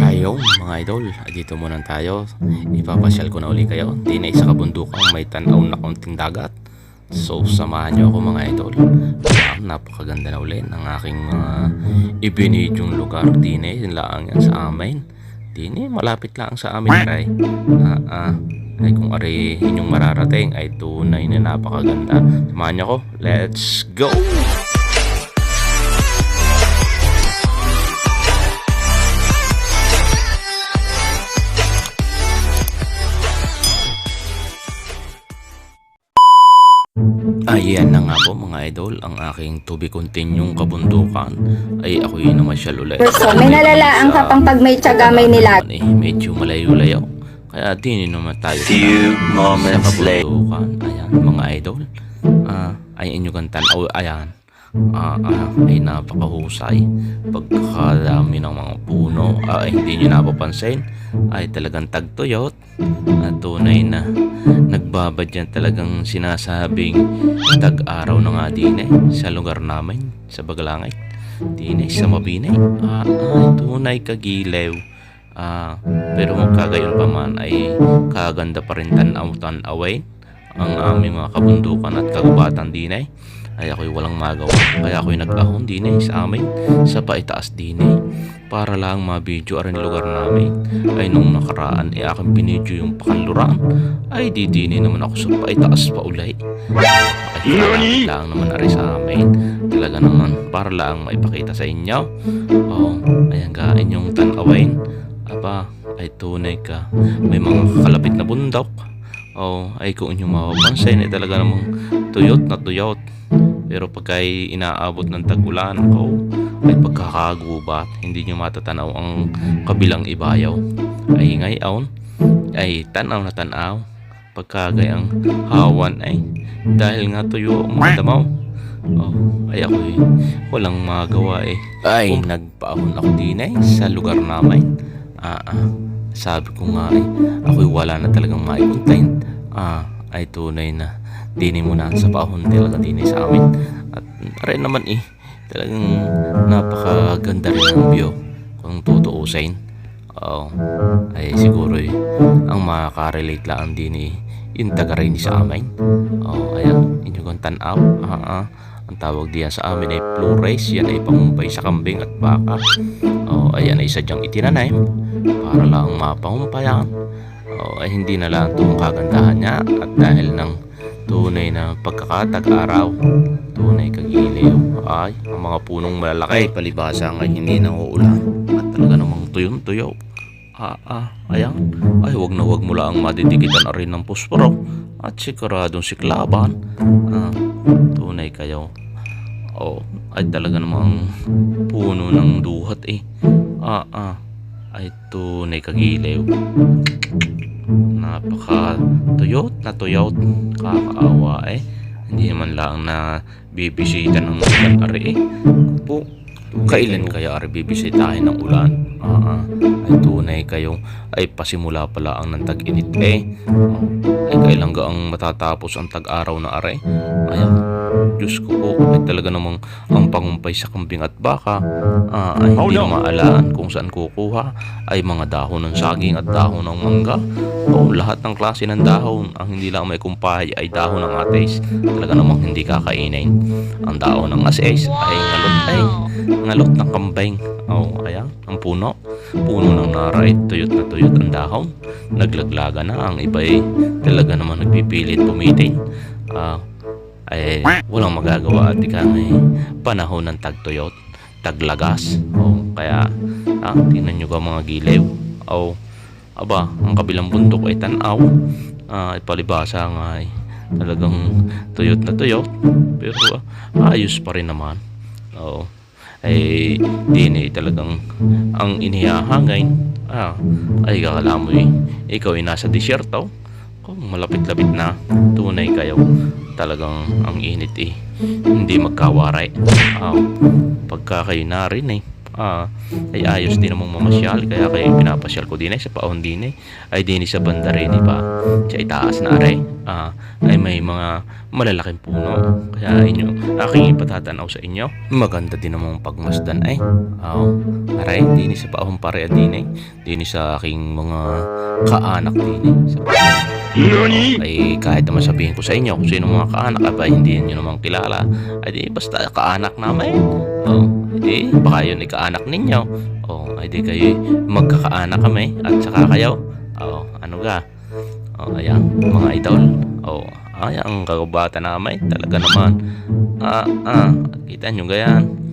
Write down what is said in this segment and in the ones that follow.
Ayaw mga idol, dito muna tayo. Ipapasyal ko na uli kayo. Di na isa kabundukang may tanaw na konting dagat. So samahan nyo ako mga idol. Kaya napakaganda na uli ng aking mga ibinidyong lugar. Di na yun lang yan sa amin. Di na malapit lang sa amin kay. Ah, ah. Ay kung ari inyong mararating ay tunay na napakaganda. Samahan nyo ako. Let's go! Ayan na nga po mga idol, ang aking to be continuing kabundukan ay ako yun naman siya ulit. So, may nalalaan ka pang pag may tiyaga may nila. Eh, medyo malayo-layo. Kaya di naman tayo Few moments sa kabundukan. Ayan, mga idol. Ah, ay inyo kang tanaw. Ayan. Ah, ah, ay napakahusay. Pagkakadami ng mga puno, ah, ay hindi nyo napapansin, ay talagang tagtuyot. At tunay na nagbabadyan talagang sinasabing tag-araw na nga din eh, sa lugar namin, sa Bagalangay. Din eh, sa Mabinay. Ah, ay, tunay kagilew. Ah, pero magkagayon pa man ay kaganda pa rin tanaw-tanawin ang aming mga kabundukan at kagubatan din eh. Ay ako'y walang magawa. Kaya ako'y nag-ahon din eh sa amin sa paitaas din eh. Para lang ma-video arin lugar namin. Ay nung nakaraan ay aking binidyo yung pakanluran. Ay di din eh naman ako sa paitaas pa ulay. Ay lang naman ari sa amin. Talaga naman para lang maipakita sa inyo. Oh, ayan ga inyong tanawin. Aba, ay tunay ka. May mga kalapit na bundok. Oh, ay kung inyong mapapansin, ay talaga namang tuyot na tuyot. Pero pagka ay inaabot ng tag-ulan ako, ay pagkakagubat, hindi nyo matatanaw ang kabilang ibayaw. Ay ngayon, ay tanaw na tanaw. Pagkagayang hawan ay dahil nga tuyo ang mga damaw. Oh, ay ako eh, walang magawa eh. Ay, nagpaahon ako din eh, sa lugar namin. Ah, ah, sabi ko nga eh, ako'y wala na talagang maikontent. Ah, ay tunay na dini mo na sa paahon talaga dini sa amin. At rin naman eh, talagang napakaganda rin ang view kung tutuusin. Oo, ay siguro eh, ang makaka-relate lang din eh, yung taga rin sa amin. Oo, ayan, inyo kong tanaw. Ah, ah. Ang tawag diyan sa amin ay plurace. Yan ay pangumpay sa kambing at baka. Oo, ayan ay sadyang itinanaym para lang mapahumpayan. Oo, ay hindi na lang itong kagandahan niya at dahil ng tunay na pagkakatag-araw, tunay kagiliw, ay ang mga punong malalaki, palibasa nga hindi na uulan at talaga namang tuyon-tuyo. Ah, ah, ayan. Ay, wag na wag mo lang madidikitan na rin ng posporo at siguradong siklaban. Ah, tunay kayo. Oh, ay talaga namang puno ng duhat eh. Ah, ah, ay tunay kagiliw. Napaka tuyot na tuyot. Kakaawa eh. Hindi naman lang na bibisita ng ulan ari eh. Po, kailan kaya ari bibisitahin ng ulan? Ah, ah, ay tunay kayo ay pasimula pala ang ng tag-init eh. Oh, ay kailan ga ang matatapos ang tag-araw na ari? Ayan, Diyos ko po, ay talaga namang ang pangumpay sa kambing at baka ah, ay hindi na maalaan kung saan kukuha ay mga dahon ng saging at dahon ng mangga o lahat ng klase ng dahon ang hindi lang may kumpahay ay dahon ng ates talaga namang hindi kakainin. Ang dahon ng ases ay ngalot ay ngalot ng kambing. Oh ayan ang puno puno ng naray tuyot na tuyot ang dahon. Naglaglaga na ang iba ay talaga namang nagpipilit pumitin. Ah ay walang magagawa at ika may panahon ng tagtuyot taglagas. O kaya ah, tingnan nyo ka mga gilew o aba ang kabilang bundok ay tanaw. Ay palibasa nga ay talagang tuyot na tuyot. Pero ah, ayos pa rin naman. Oo. Ay din eh talagang ang inihahangay ah, ay kakala mo eh ikaw ay nasa disyerto. Kung malapit-lapit na tunay kayo. Talagang ang init eh hindi magkawaray. Ah, pagka kayo narin eh ah, ay ayos din namang mamasyal kaya kaya pinapasyal ko din ay sa paon din eh ay din sa banda rin pa sa itaas na are ah, ay may mga malalaking puno. Kaya inyo aking ipatatanaw sa inyo maganda din namang pagmasdan ay oh, are din sa paon pare din eh din sa aking mga kaanak din eh sa ay. Kahit naman sabihin ko sa inyo kung sino mga kaanak aba hindi nyo naman kilala. Ay di basta kaanak namin oh, di baka yun ay kaanak ninyo. Oh, ay di kayo magkakaanak kami at saka kayo. Oh, ano ga? Oh, ayan mga idol. Oh, ay ang kagubata namin talaga naman. Ah, ah, kita nyo gayan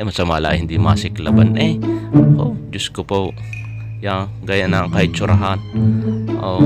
eh masama lang hindi masiklaban eh. Oh, Diyos ko po. Yan, gaya ng kahit tsurahan. Oh,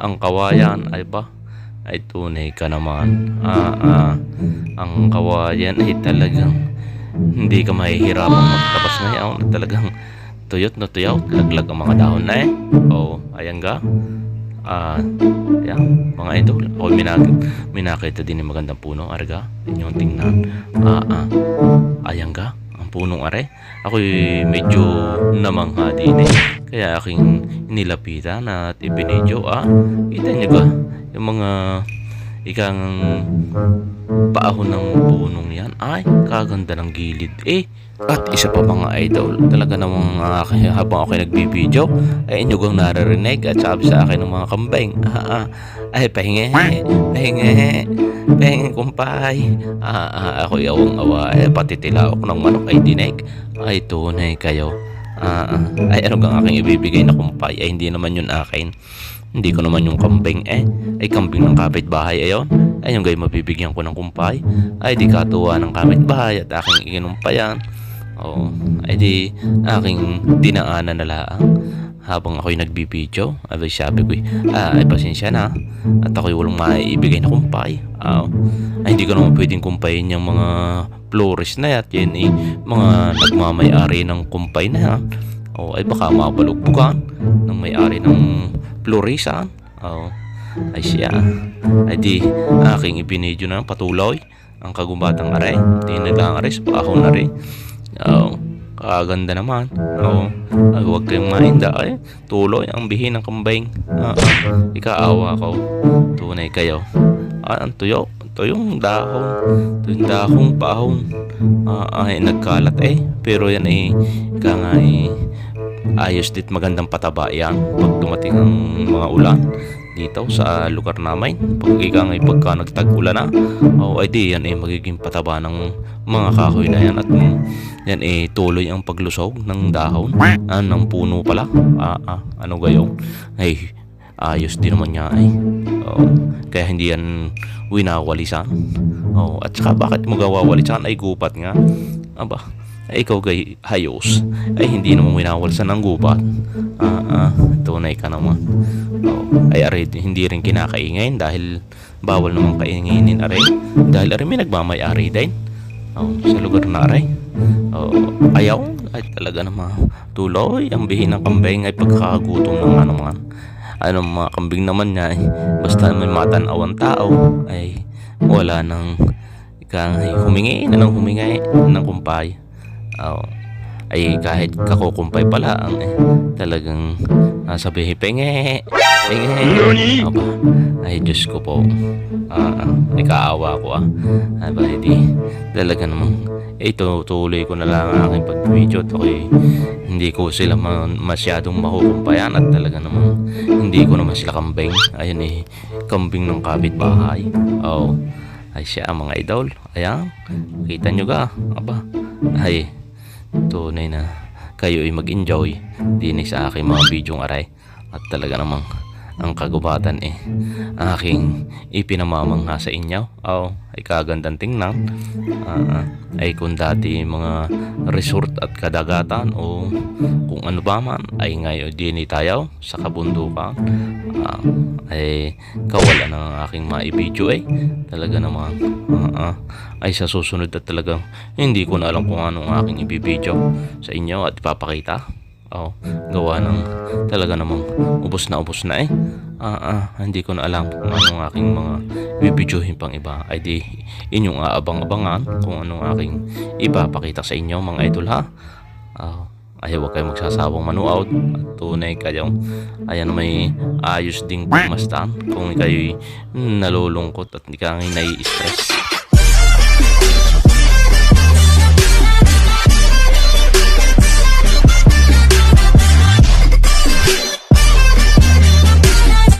ang kawayan ay ba? Ay tunay ka naman. Ah, ah, ang kawayan ay talagang hindi ka mahihirapang magtabas ngayon na talagang tuyot na tuyot, laglag ang mga dahon na eh. Oh, ayan ga. Ah, yan, mga idol. Ako minag minakita din ng magandang puno, arga. Inyong tingnan. Ah, ah. Ayan ga, punong are. Ako medyo namangha din eh. Kaya aking inilapitan at ibinidyo ah. Kita niyo ba? Yung mga ikang paahon ng punong yan. Ay, kaganda ng gilid eh. At isa pa mga idol, talaga namang uh, habang ako nagbibideo, ay inyo kong naririnig at sabi sa akin ng mga kambing, ah, ah, ay pahingi, pahingi, pahingi kumpay. Ah, ah, ako yawang awa, eh, pati tilaok ng manok ay dinig. Ay tunay kayo. Ah, ah, ay ano gang aking ibibigay na kumpay ay hindi naman yun akin. Hindi ko naman yung kambing eh. Ay kambing ng kapitbahay ayon. Ay yung gay mabibigyan ko ng kumpay. Ay di katuwa ng kapitbahay at aking ikinumpayan. Oo. Ay di aking dinaanan na laang habang ako'y nagbibideo. Ay sabi ko, ah, ay pasensya na. At ako'y walang maibigay na kumpay. Ah, ay hindi ko naman pwedeng kumpayin yung mga florist na yan. Yan eh, mga nagmamayari ng kumpay na yan. O ay baka mabalugbugan ng may-ari ng florisan. O ay siya. Ay di aking ibinidyo na patuloy ang kagubatang aray. Di na lang aray sa paahon na rin. O kaganda naman. O ay huwag kayong mainda ay tuloy ang bihin ng kambing. Ah, ah, ikaawa ko. Tunay kayo. Ah, ang tuyo. Tuyong dahon. Tuyong dahong paahon. Ah, ay nagkalat eh. Pero yan eh, ika nga eh, ayos dit magandang pataba yan pag dumating ang mga ulan dito sa lugar namin. Pag ika nga eh, pagka nagtag-ulan na o ay di yan eh magiging pataba ng mga kahoy na yan. At yan eh tuloy ang paglusog ng dahon. Ah, ng puno pala. Ah, ah, ano gayon ay ayos din naman niya ay. Oh, kaya hindi yan winawalisan. Oh, at saka bakit mo gawawalisan? Ay gupat nga. Aba ay ikaw gay hayos ay hindi naman winawalisan ng gubat ah, ah, tunay ka naman. Oh, ay aray hindi rin kinakaingay dahil bawal naman kainginin aray. Dahil aray may nagmamayari din. Oh, sa lugar na aray. Oh, ayaw ay talaga naman tuloy ang bihin ng kambing ay pagkakagutom ng ano man ano mga kambing naman niya ay basta may matanaw ang tao ay wala nang ikang humingi na nang humingi ng kumpay Oo. ay kahit kakukumpay pala ang eh, talagang nasabihin penge! Penge! Aba ay Diyos ko po. Ah, ah, ay kaawa ko ah aba hindi talaga namang eh, tutuloy ko na lang ang aking pag-video at ako'y hindi ko sila ma- masyadong makukumpayan at talaga namang hindi ko naman sila kambing. Ayun eh kambing ng kapitbahay. Oo ay siya mga idol. Ayan. Kita nyo ga aba ay tunay na kayo ay mag-enjoy din sa aking mga bidyong aray. At talaga namang ang kagubatan eh. Aking ipinamamangha sa inyo. Oh, ay kagandang tingnan. Ah, ay kung dati mga resort at kadagatan o kung ano ba man ay ngayon din tayo sa kabundukan. Ah, ay kawala ng aking maibidyo eh. Talaga namang ah, ah, ay sa susunod at talagang hindi ko na alam kung anong aking ibibidyo sa inyo at ipapakita Oh, gawa ng talaga namang ubos na ubos na eh. Ah, ah, hindi ko na alam kung anong aking mga bibidyohin pang iba. Ay di inyong aabang-abangan kung anong aking ipapakita sa inyo mga idol ha. Ah, ay huwag kayong magsasawang manood at tunay kayong ayan may ayos ding pumastan kung kayo'y nalulungkot at hindi ka nai-stress